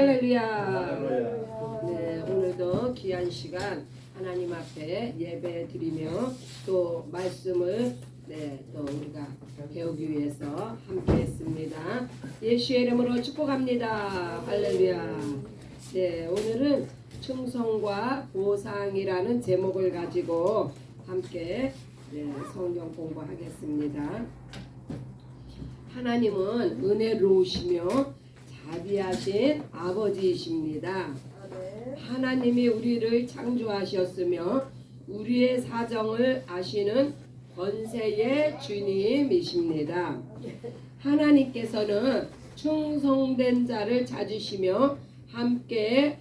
할렐루야. 네, 오늘도 귀한 시간 하나님 앞에 예배 드리며 또 말씀을 네, 또 우리가 배우기 위해서 함께 했습니다. 예수의 이름으로 축복합니다. 할렐루야. 네, 오늘은 충성과 보상이라는 제목을 가지고 함께 네, 성경 공부하겠습니다. 하나님은 은혜로우시며 자비하신 아버지이십니다. 하나님이 우리를 창조하셨으며 우리의 사정을 아시는 권세의 주님이십니다. 하나님께서는 충성된 자를 찾으시며 함께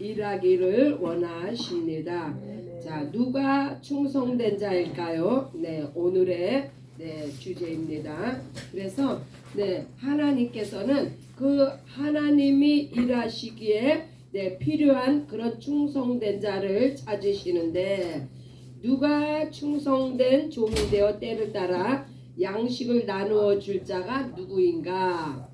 일하기를 원하십니다. 자, 누가 충성된 자일까요? 네, 오늘의 네, 주제입니다. 그래서 네, 하나님께서는 그 하나님이 일하시기에 네, 필요한 그런 충성된 자를 찾으시는데 누가 충성된 종이 되어 때를 따라 양식을 나누어 줄 자가 누구인가?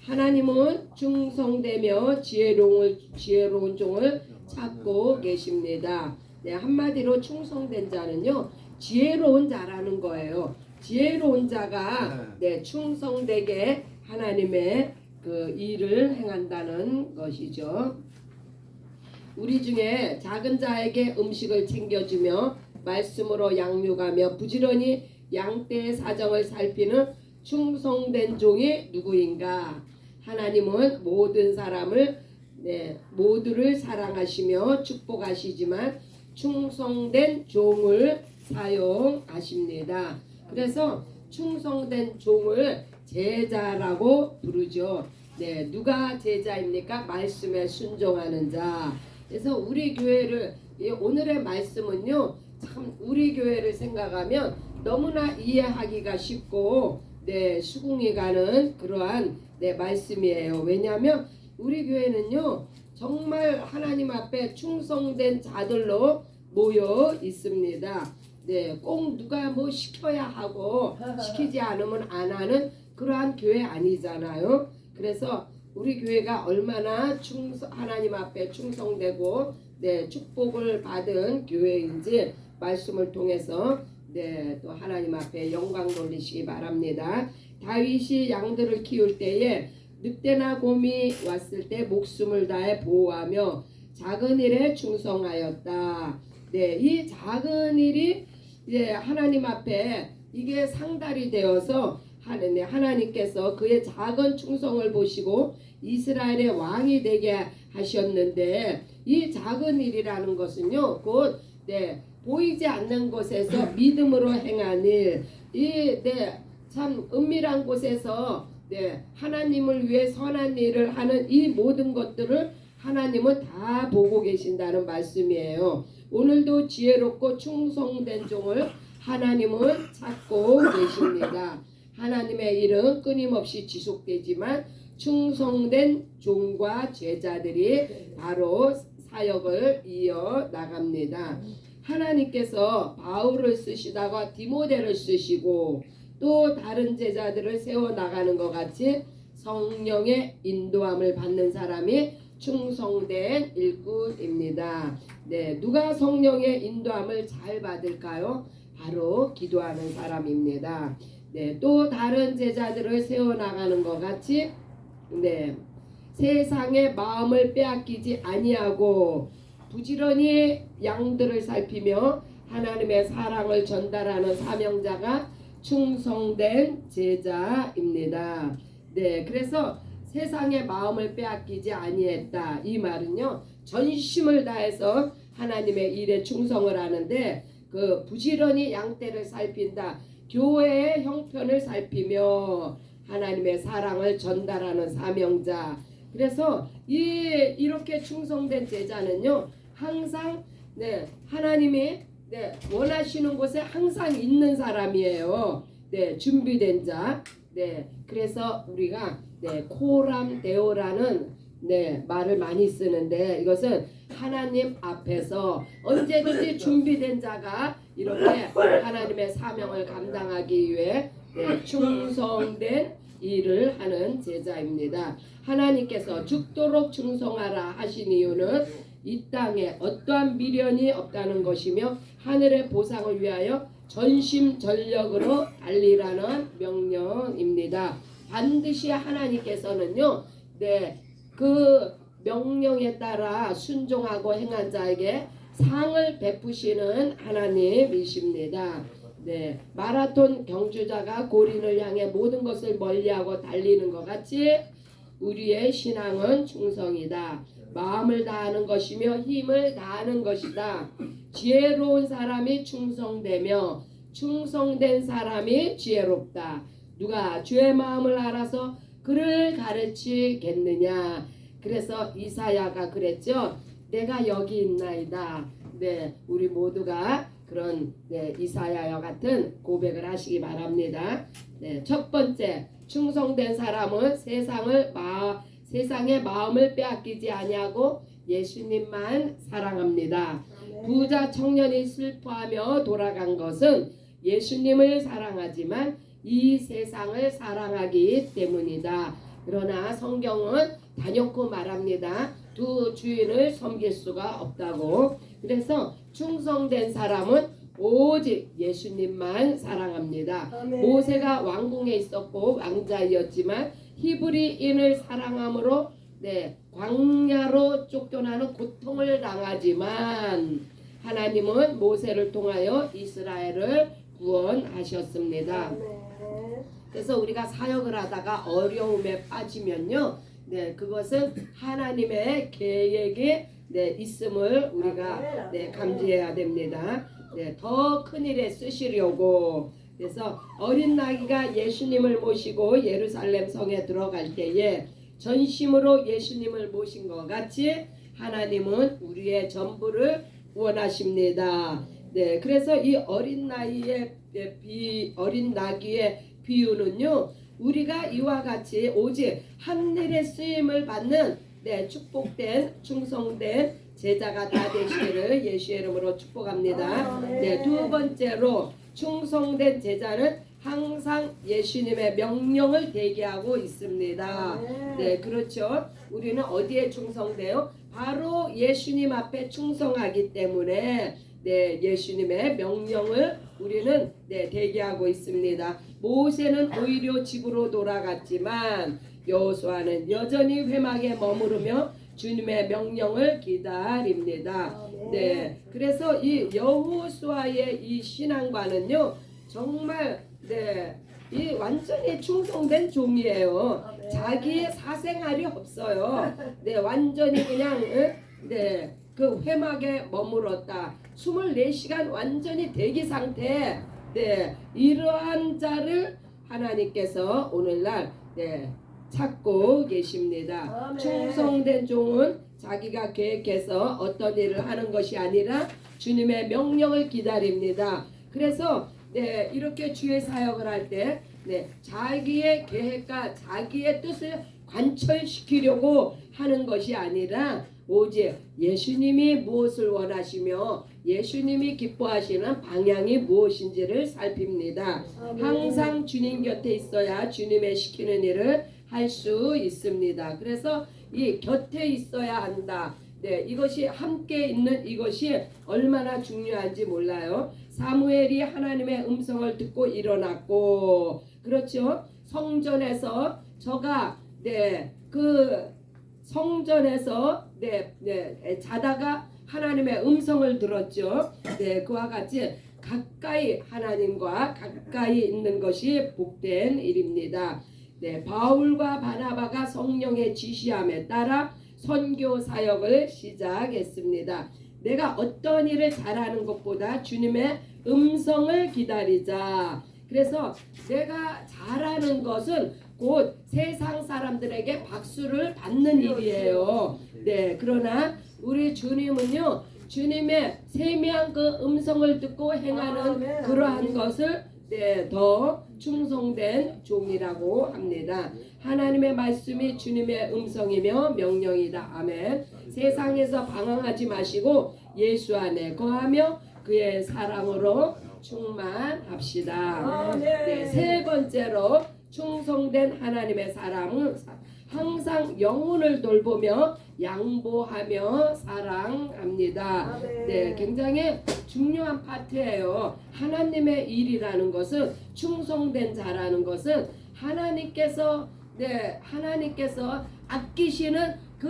하나님은 충성되며 지혜로운 지혜로운 종을 찾고 계십니다. 네, 한마디로 충성된 자는요 지혜로운 자라는 거예요. 지혜로운 자가 네, 충성되게 하나님의 그 일을 행한다는 것이죠. 우리 중에 작은 자에게 음식을 챙겨주며 말씀으로 양육하며 부지런히 양떼의 사정을 살피는 충성된 종이 누구인가? 하나님은 모든 사람을 네, 모두를 사랑하시며 축복하시지만 충성된 종을 사용하십니다. 그래서 충성된 종을 제자라고 부르죠. 네, 누가 제자입니까? 말씀에 순종하는 자. 그래서 우리 교회를 이 오늘의 말씀은요. 참 우리 교회를 생각하면 너무나 이해하기가 쉽고 네, 수긍이 가는 그러한 네, 말씀이에요. 왜냐하면 우리 교회는요. 정말 하나님 앞에 충성된 자들로 모여 있습니다. 네, 꼭 누가 뭐 시켜야 하고 시키지 않으면 안 하는 그러한 교회 아니잖아요. 그래서 우리 교회가 얼마나 충성 하나님 앞에 충성되고 네, 축복을 받은 교회인지 말씀을 통해서 네, 또 하나님 앞에 영광 돌리시기 바랍니다. 다윗이 양들을 키울 때에 늑대나 곰이 왔을 때 목숨을 다해 보호하며 작은 일에 충성하였다. 네, 이 작은 일이 이제 하나님 앞에 이게 상달이 되어서 하나님 하나님께서 그의 작은 충성을 보시고 이스라엘의 왕이 되게 하셨는데 이 작은 일이라는 것은요 곧 네, 보이지 않는 곳에서 믿음으로 행한 일, 이네참 은밀한 곳에서 네, 하나님을 위해 선한 일을 하는 이 모든 것들을 하나님은 다 보고 계신다는 말씀이에요. 오늘도 지혜롭고 충성된 종을 하나님은 찾고 계십니다. 하나님의 일은 끊임없이 지속되지만 충성된 종과 제자들이 바로 사역을 이어 나갑니다. 하나님께서 바울을 쓰시다가 디모데를 쓰시고 또 다른 제자들을 세워 나가는 것 같이 성령의 인도함을 받는 사람이 충성된 일꾼입니다. 네, 누가 성령의 인도함을 잘 받을까요? 바로 기도하는 사람입니다. 네, 또 다른 제자들을 세워 나가는 것 같이 네, 세상의 마음을 빼앗기지 아니하고 부지런히 양들을 살피며 하나님의 사랑을 전달하는 사명자가 충성된 제자입니다. 네, 그래서 세상의 마음을 빼앗기지 아니했다. 이 말은요, 전심을 다해서 하나님의 일에 충성을 하는데 그 부지런히 양떼를 살핀다. 교회의 형편을 살피며 하나님의 사랑을 전달하는 사명자. 그래서 이 이렇게 충성된 제자는요, 항상 네 하나님이 네 원하시는 곳에 항상 있는 사람이에요. 네 준비된 자. 네 그래서 우리가 네 코람 데오라는 네 말을 많이 쓰는데 이것은 하나님 앞에서 언제든지 준비된 자가 이렇게 하나님의 사명을 감당하기 위해 네, 충성된 일을 하는 제자입니다. 하나님께서 죽도록 충성하라 하신 이유는 이 땅에 어떠한 미련이 없다는 것이며 하늘의 보상을 위하여 전심전력으로 달리라는 명령입니다. 반드시 하나님께서는요, 네, 그 명령에 따라 순종하고 행한 자에게 상을 베푸시는 하나님이십니다. 네, 마라톤 경주자가 고린을 향해 모든 것을 멀리하고 달리는 것 같이 우리의 신앙은 충성이다. 마음을 다하는 것이며 힘을 다하는 것이다. 지혜로운 사람이 충성되며 충성된 사람이 지혜롭다. 누가 주의 마음을 알아서 그를 가르치겠느냐. 그래서 이사야가 그랬죠. 내가 여기 있나이다. 네, 우리 모두가 그런 네, 이사야와 같은 고백을 하시기 바랍니다. 네, 첫 번째 충성된 사람은 세상을 마 세상의 마음을 빼앗기지 아니하고 예수님만 사랑합니다. 부자 청년이 슬퍼하며 돌아간 것은 예수님을 사랑하지만 이 세상을 사랑하기 때문이다. 그러나 성경은 단연코 말합니다. 두 주인을 섬길 수가 없다고. 그래서 충성된 사람은 오직 예수님만 사랑합니다. 아멘. 모세가 왕궁에 있었고 왕자이었지만 히브리인을 사랑함으로 네, 광야로 쫓겨나는 고통을 당하지만 하나님은 모세를 통하여 이스라엘을 구원하셨습니다. 아멘. 그래서 우리가 사역을 하다가 어려움에 빠지면요, 네, 그것은 하나님의 계획이 네, 있음을 우리가 네, 감지해야 됩니다. 네, 더 큰 일에 쓰시려고. 그래서 어린 나귀가 예수님을 모시고 예루살렘 성에 들어갈 때에 전심으로 예수님을 모신 것 같이 하나님은 우리의 전부를 원하십니다. 네, 그래서 이 어린 나이의 비 어린 나귀의 비유는요, 우리가 이와 같이 오직 하늘의 쓰임을 받는 네, 축복된 충성된 제자가 다 되시기를 예수의 이름으로 축복합니다. 네, 두 번째로 충성된 제자는 항상 예수님의 명령을 대기하고 있습니다. 네, 그렇죠. 우리는 어디에 충성돼요? 바로 예수님 앞에 충성하기 때문에 네, 예수님의 명령을 우리는 네, 대기하고 있습니다. 모세는 오히려 집으로 돌아갔지만 여호수아는 여전히 회막에 머무르며 주님의 명령을 기다립니다. 네, 그래서 이 여호수아의 이 신앙과는요 정말 네, 이 완전히 충성된 종이에요. 아멘. 자기의 사생활이 없어요. 네, 완전히 그냥 응? 네, 그 회막에 머물렀다. 24시간 완전히 대기 상태. 네, 이러한 자를 하나님께서 오늘날 네, 찾고 계십니다. 아멘. 충성된 종은 자기가 계획해서 어떤 일을 하는 것이 아니라 주님의 명령을 기다립니다. 그래서 네, 이렇게 주의 사역을 할 때 네, 자기의 계획과 자기의 뜻을 관철시키려고 하는 것이 아니라 오직 예수님이 무엇을 원하시며 예수님이 기뻐하시는 방향이 무엇인지를 살핍니다. 항상 주님 곁에 있어야 주님의 시키는 일을 할 수 있습니다. 그래서 이 곁에 있어야 한다. 네, 이것이 함께 있는 이것이 얼마나 중요한지 몰라요. 사무엘이 하나님의 음성을 듣고 일어났고, 그렇죠? 성전에서 저가 네, 그 성전에서 네, 네, 자다가 하나님의 음성을 들었죠. 네, 그와 같이 가까이 하나님과 가까이 있는 것이 복된 일입니다. 네, 바울과 바나바가 성령의 지시함에 따라 선교 사역을 시작했습니다. 내가 어떤 일을 잘하는 것보다 주님의 음성을 기다리자. 그래서 내가 잘하는 것은 곧 세상 사람들에게 박수를 받는 일이에요. 네, 그러나 우리 주님은요, 주님의 세미한 그 음성을 듣고 행하는 아멘. 그러한 것을 네, 더 충성된 종이라고 합니다. 하나님의 말씀이 주님의 음성이며 명령이다. 아멘. 세상에서 방황하지 마시고 예수 안에 거하며 그의 사랑으로 충만합시다. 네, 세 번째로 충성된 하나님의 사람은 사- 항상 영혼을 돌보며 양보하며 사랑합니다. 네, 굉장히 중요한 파트예요. 하나님의 일이라는 것은 충성된 자라는 것은 하나님께서 네, 하나님께서 아끼시는 그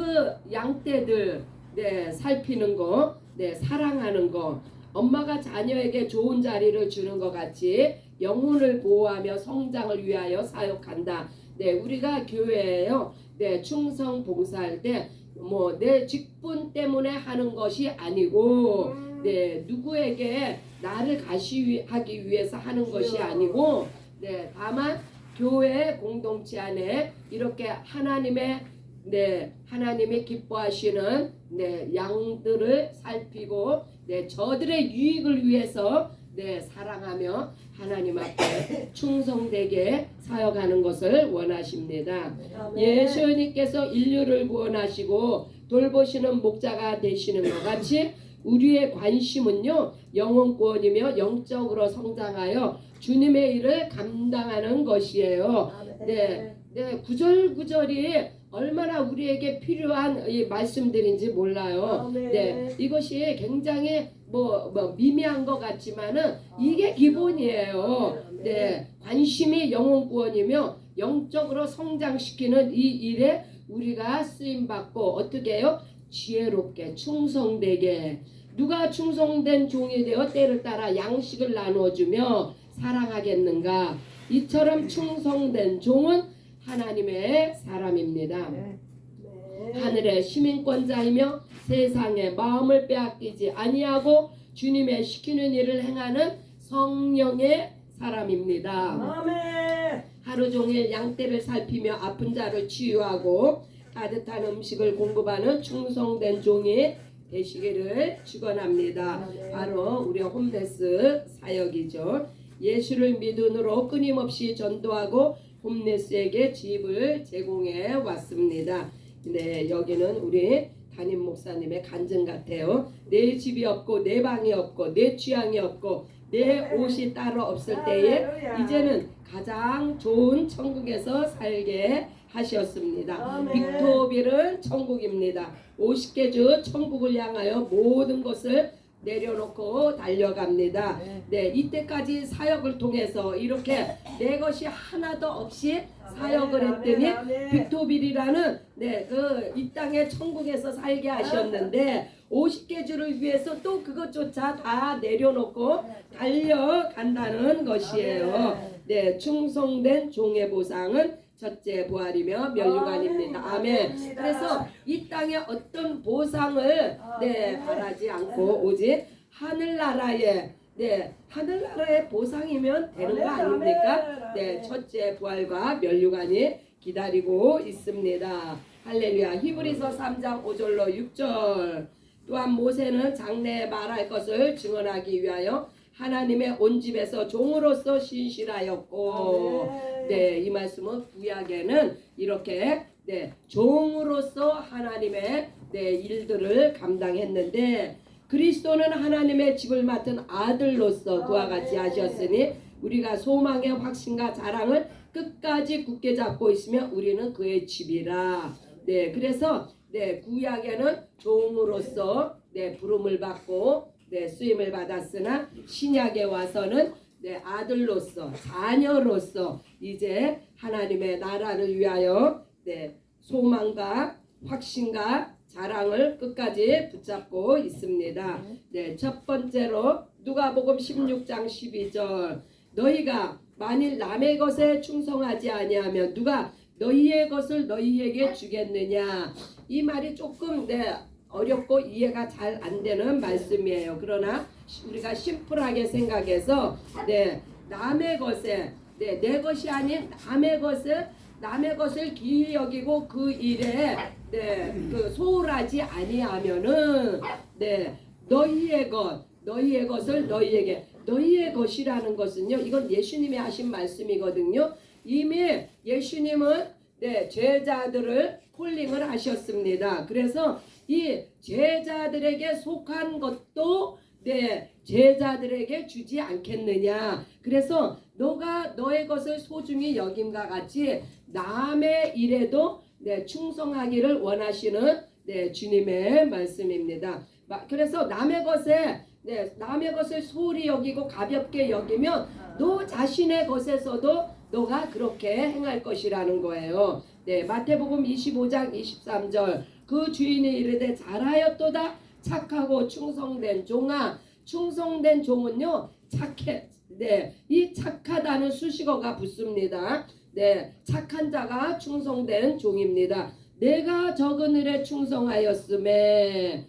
양떼들 네, 살피는 거, 네, 사랑하는 거. 엄마가 자녀에게 좋은 자리를 주는 것 같이 영혼을 보호하며 성장을 위하여 사역한다. 네, 우리가 교회에요. 네, 충성 봉사할 때 뭐 내 직분 때문에 하는 것이 아니고 음. 네, 누구에게 나를 가시하기 위해서 하는 것이 아니고 네, 다만 교회 공동체 안에 이렇게 하나님의 네, 하나님이 기뻐하시는 네, 양들을 살피고 네, 저들의 유익을 위해서 네, 사랑하며 하나님 앞에 충성되게 사역하는 것을 원하십니다. 아멘. 예수님께서 인류를 구원하시고 돌보시는 목자가 되시는 것 같이 우리의 관심은요 영혼 구원이며 영적으로 성장하여 주님의 일을 감당하는 것이에요. 네. 네, 구절구절이 얼마나 우리에게 필요한 이 말씀들인지 몰라요. 아멘. 네, 이것이 굉장히 뭐, 뭐 미미한 것 같지만은 이게 기본이에요. 네, 관심이 영혼 구원이며 영적으로 성장시키는 이 일에 우리가 쓰임 받고 어떻게 해요? 지혜롭게 충성되게 누가 충성된 종이 되어 때를 따라 양식을 나누어 주며 사랑하겠는가? 이처럼 충성된 종은 하나님의 사람입니다. 네. 네. 하늘의 시민권자이며 세상에 마음을 빼앗기지 아니하고 주님의 시키는 일을 행하는 성령의 사람입니다. 아멘. 하루 종일 양떼를 살피며 아픈 자를 치유하고 따뜻한 음식을 공급하는 충성된 종이 되시기를 축원합니다. 바로 우리 홈레스 사역이죠. 예수를 믿음으로 끊임없이 전도하고 홈레스에게 집을 제공해 왔습니다. 네, 여기는 우리 담임 목사님의 간증 같아요. 내 집이 없고 내 방이 없고 내 취향이 없고 내 옷이 따로 없을 때에. 이제는 가장 좋은 천국에서 살게 하셨습니다. 빅토빌은 천국입니다. 50개 주 천국을 향하여 모든 것을 내려놓고 달려갑니다. 네. 네, 이때까지 사역을 통해서 이렇게 내 것이 하나도 없이 사역을 했더니. 빅토빌이라는 네, 그 이 땅의 천국에서 살게 하셨는데 50개 주를 위해서 또 그것조차 다 내려놓고 달려간다는 것이에요. 네, 충성된 종의 보상은 첫째 부활이며 멸류관입니다. 아멘. 그래서 이 땅에 어떤 보상을 네 바라지 않고 오직 하늘나라의 네 하늘나라의 보상이면 되는 거 아닙니까? 네 첫째 부활과 멸류관이 기다리고 있습니다. 할렐루야. 히브리서 3장 5절로 6절. 또한 모세는 장래에 말할 것을 증언하기 위하여 하나님의 온 집에서 종으로서 신실하였고 네, 이 말씀은 구약에는 이렇게 네, 종으로서 하나님의 네, 일들을 감당했는데 그리스도는 하나님의 집을 맡은 아들로서 그와 같이 하셨으니 우리가 소망의 확신과 자랑을 끝까지 굳게 잡고 있으며 우리는 그의 집이라. 네, 그래서 네, 구약에는 종으로서 네, 부름을 받고 네, 쓰임을 받았으나 신약에 와서는 네, 아들로서 자녀로서 이제 하나님의 나라를 위하여 네, 소망과 확신과 자랑을 끝까지 붙잡고 있습니다. 네, 첫 번째로 누가복음 16장 12절 너희가 만일 남의 것에 충성하지 아니하면 누가 너희의 것을 너희에게 주겠느냐 이 말이 조금 네, 어렵고 이해가 잘 안 되는 말씀이에요. 그러나 우리가 심플하게 생각해서 네, 남의 것에 네, 내 것이 아닌 남의 것을 남의 것을 기이 여기고 그 일에 네, 그 소홀하지 아니하면은 네, 너희의 것 너희의 것을 너희에게 너희의 것이라는 것은요. 이건 예수님이 하신 말씀이거든요. 이미 예수님은 네, 제자들을 콜링을 하셨습니다. 그래서 이 제자들에게 속한 것도 네, 제자들에게 주지 않겠느냐. 그래서 너가 너의 것을 소중히 여김과 같이 남의 일에도 네, 충성하기를 원하시는 네, 주님의 말씀입니다. 마- 그래서 남의 것에 네, 남의 것을 소홀히 여기고 가볍게 여기면 너 자신의 것에서도 너가 그렇게 행할 것이라는 거예요. 네, 마태복음 25장 23절 그 주인이 이르되 잘하였도다 착하고 충성된 종아 충성된 종은요 착해 네, 이 착하다는 수식어가 붙습니다. 네, 착한 자가 충성된 종입니다. 내가 적은 일에 충성하였음에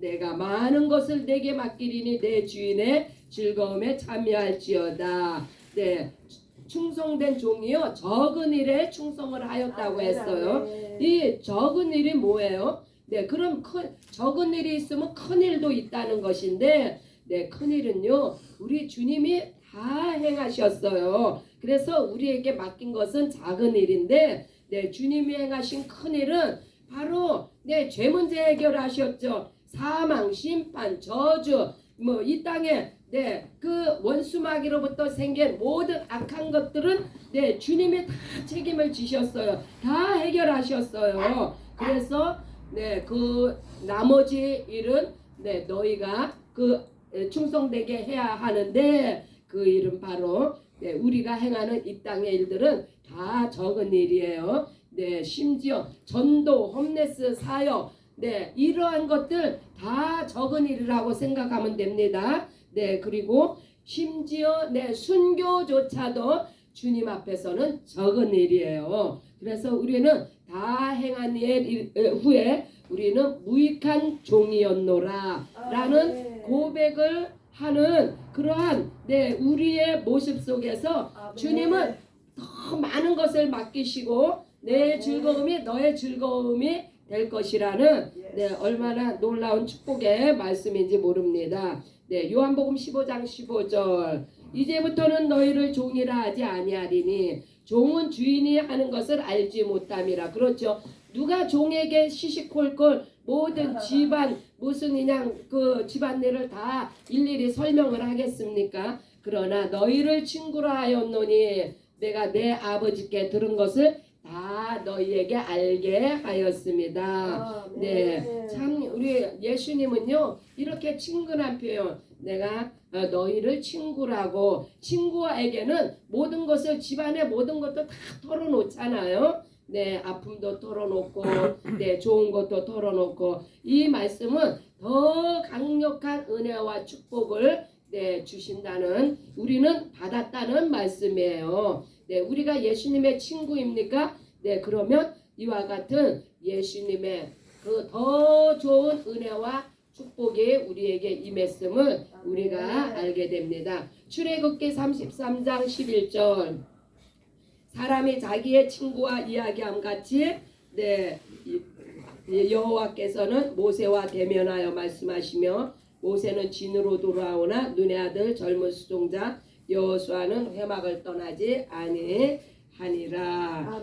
내가 많은 것을 내게 맡기리니 내 주인의 즐거움에 참여할지어다. 네, 충성된 종이요 적은 일에 충성을 하였다고 했어요. 이 적은 일이 뭐예요? 네, 그럼 큰 적은 일이 있으면 큰 일도 있다는 것인데, 네, 큰 일은요 우리 주님이 다 행하셨어요. 그래서 우리에게 맡긴 것은 작은 일인데, 네, 주님이 행하신 큰 일은 바로 네, 죄 문제 해결하셨죠. 사망, 심판, 저주, 뭐 이 땅에 네, 그 원수마귀로부터 생긴 모든 악한 것들은 네, 주님이 다 책임을 지셨어요. 다 해결하셨어요. 그래서 네, 그 나머지 일은 네, 너희가 그 에, 충성되게 해야 하는데 그 일은 바로 네, 우리가 행하는 이 땅의 일들은 다 적은 일이에요. 네, 심지어 전도, 홈레스, 사역, 네, 이러한 것들 다 적은 일이라고 생각하면 됩니다. 네, 그리고 심지어 네, 순교조차도 주님 앞에서는 적은 일이에요. 그래서 우리는 다 행한 일 일- 후에 우리는 무익한 종이었노라 라는 고백을 하는 그러한 네, 우리의 모습 속에서 주님은 더 많은 것을 맡기시고 내 즐거움이 너의 즐거움이 될 것이라는 네, 얼마나 놀라운 축복의 말씀인지 모릅니다. 네, 요한복음 15장 15절. 이제부터는 너희를 종이라 하지 아니하리니 종은 주인이 하는 것을 알지 못함이라. 그렇죠. 누가 종에게 시시콜콜 모든 집안 무슨 그냥 그 집안일을 다 일일이 설명을 하겠습니까? 그러나 너희를 친구라 하였노니 내가 내 아버지께 들은 것을 다 너희에게 알게 하였습니다. 네, 참 우리 예수님은요 이렇게 친근한 표현, 내가 어, 너희를 친구라고 친구에게는 모든 것을 집안의 모든 것도 다 털어놓잖아요. 네, 아픔도 털어놓고, 네, 좋은 것도 털어놓고 이 말씀은 더 강력한 은혜와 축복을 네, 주신다는 우리는 받았다는 말씀이에요. 네, 우리가 예수님의 친구입니까? 네, 그러면 이와 같은 예수님의 그 더 좋은 은혜와 축복이 우리에게 임했음을 우리가 알게 됩니다. 출애굽기 33장 11절 사람이 자기의 친구와 이야기함 같이 네 여호와께서는 모세와 대면하여 말씀하시며 모세는 진으로 돌아오나 눈의 아들 젊은 수종자 여호수아는 회막을 떠나지 아니하니라.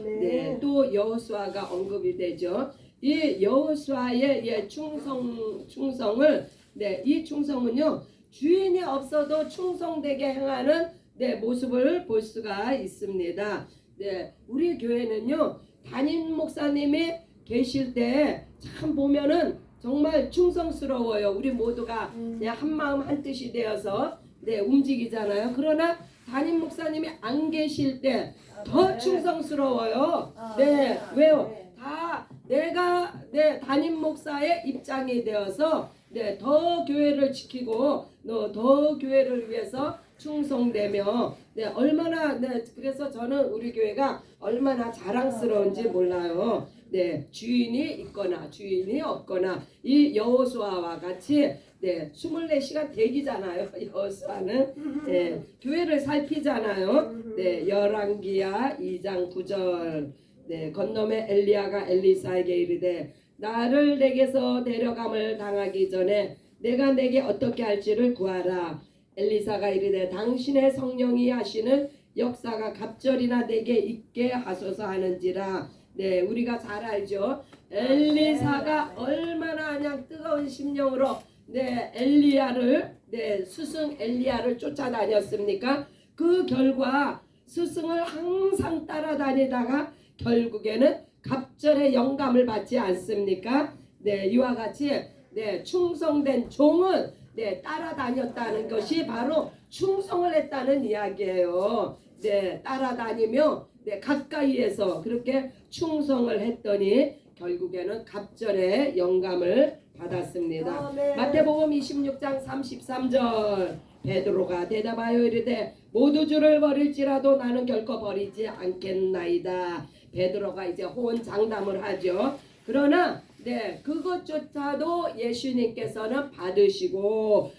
네, 또 여호수아가 언급이 되죠. 이 여호수아의 예, 충성 충성을 네, 이 충성은요 주인이 없어도 충성되게 행하는 네, 모습을 볼 수가 있습니다. 네, 우리 교회는요 담임 목사님이 계실 때 참 보면은 정말 충성스러워요. 우리 모두가 그냥 한 마음 한 뜻이 되어서 네 움직이잖아요. 그러나 담임 목사님이 안 계실 때 더 충성스러워요. 네, 왜요? 다 내가 내 담임 목사의 입장이 되어서 네, 더 교회를 지키고 너더 교회를 위해서 충성되며 네, 얼마나 네, 그래서 저는 우리 교회가 얼마나 자랑스러운지 몰라요. 네, 주인이 있거나 주인이 없거나 이 여호수아와 같이 네, 24시간 대기잖아요. 여호수아는 네, 교회를 살피잖아요. 네, 열왕기야 2장 9절. 네, 건너매 엘리야가 엘리사에게 이르되 나를 내게서 데려감을 당하기 전에 내가 내게 어떻게 할지를 구하라. 엘리사가 이르되 당신의 성령이 하시는 역사가 갑절이나 내게 있게 하소서 하는지라. 네, 우리가 잘 알죠. 엘리사가 얼마나 그냥 뜨거운 심령으로 네 엘리야를 네 스승 엘리야를 쫓아다녔습니까? 그 결과 스승을 항상 따라다니다가 결국에는 갑절의 영감을 받지 않습니까? 네, 이와 같이 네, 충성된 종은 네, 따라다녔다는 것이 바로 충성을 했다는 이야기예요. 네, 따라다니며 네, 가까이에서 그렇게 충성을 했더니 결국에는 갑절의 영감을 받았습니다. 아멘. 마태복음 26장 33절 베드로가 대답하여 이르되 모두 주를 버릴지라도 나는 결코 버리지 않겠나이다. 베드로가 이제 호언 장담을 하죠. 그러나 네 그것조차도 예수님께서는 받으시고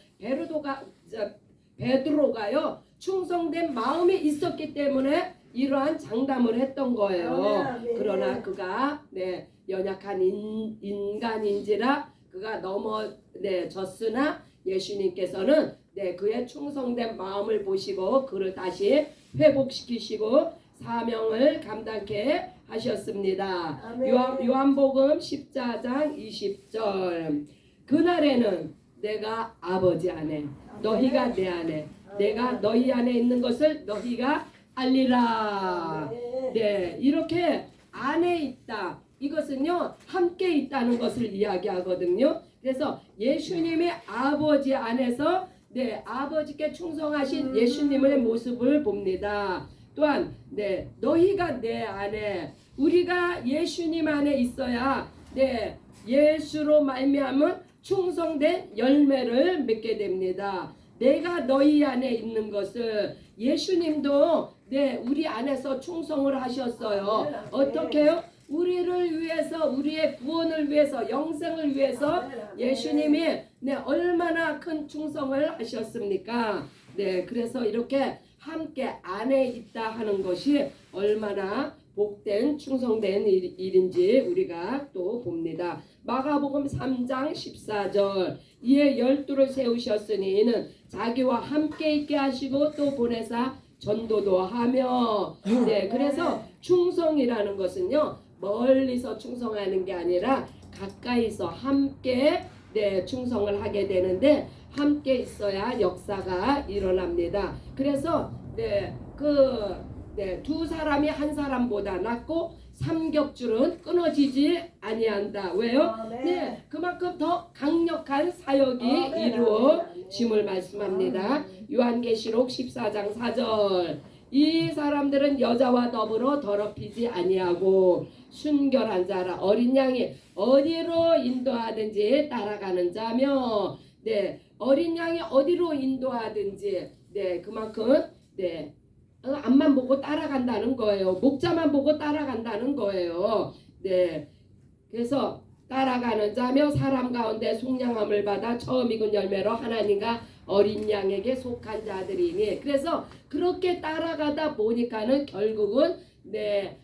저, 베드로가요 충성된 마음이 있었기 때문에 이러한 장담을 했던 거예요. 아멘, 아멘. 그러나 그가 네 연약한 인, 인간인지라 그가 넘어 네 졌으나 예수님께서는 네 그의 충성된 마음을 보시고 그를 다시 회복시키시고 사명을 감당케 하셨습니다. 요한, 요한복음 14장 20절 그날에는 내가 아버지 안에 너희가 내 안에 내가 너희 안에 있는 것을 너희가 알리라. 네, 이렇게 안에 있다. 이것은요, 함께 있다는 것을 이야기하거든요. 그래서 예수님의 아버지 안에서 네, 아버지께 충성하신 음. 예수님의 모습을 봅니다. 또한 네, 너희가 내 안에 우리가 예수님 안에 있어야 네, 예수로 말미암은 충성된 열매를 맺게 됩니다. 내가 너희 안에 있는 것을 예수님도 네 우리 안에서 충성을 하셨어요. 어떻게요? 우리를 위해서 우리의 구원을 위해서 영생을 위해서 예수님이 네 얼마나 큰 충성을 하셨습니까? 네 그래서 이렇게 함께 안에 있다 하는 것이 얼마나 복된 충성된 일, 일인지 우리가 또 봅니다. 마가복음 3장 14절 이에 열두를 세우셨으니 이는 자기와 함께 있게 하시고 또 보내사 전도도 하며 네 그래서 충성이라는 것은요 멀리서 충성하는 게 아니라 가까이서 함께 네 충성을 하게 되는데 함께 있어야 역사가 일어납니다. 그래서 네, 네그 네 두 사람이 한 사람보다 낫고 삼겹줄은 끊어지지 아니한다. 왜요? 아멘. 네, 그만큼 더 강력한 사역이 아멘, 이루어짐을 아멘. 말씀합니다. 요한계시록 14장 4절 이 사람들은 여자와 더불어 더럽히지 아니하고 순결한 자라. 어린 양이 어디로 인도하든지 따라가는 자며. 네 어린 양이 어디로 인도하든지. 네 그만큼 네 어, 앞만 보고 따라간다는 거예요. 목자만 보고 따라간다는 거예요. 네 그래서 따라가는 자며 사람 가운데 속량함을 받아 처음 익은 열매로 하나님과 어린 양에게 속한 자들이니. 그래서 그렇게 따라가다 보니까는 결국은 네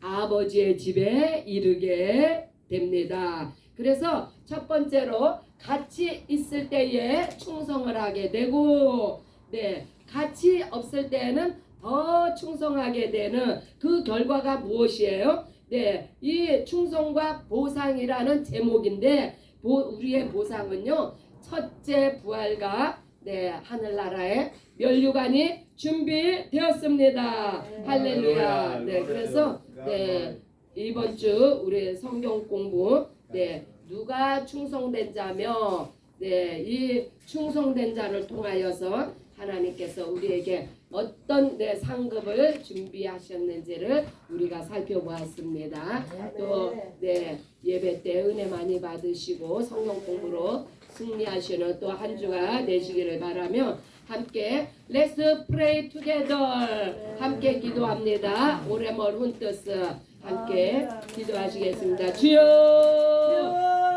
아버지의 집에 이르게 됩니다. 그래서 첫 번째로 같이 있을 때에 충성을 하게 되고 네 같이 없을 때는 더 충성하게 되는 그 결과가 무엇이에요? 네, 이 충성과 보상이라는 제목인데 보, 우리의 보상은요 첫째 부활과 네 하늘나라의 면류관이 준비되었습니다. 할렐루야. 네, 그래서 네 이번 주 우리 성경 공부 네 누가 충성된 자며 네 이 충성된 자를 통하여서 하나님께서 우리에게 어떤 네 상급을 준비하셨는지를 우리가 살펴보았습니다. 또 네 예배 때 은혜 많이 받으시고 성경 공부로 승리하시는 또 한 주가 되시기를 바라며 함께 Let's pray together 함께 기도합니다. 오래 멀 훈뜨스 함께 기도하시겠습니다. 주여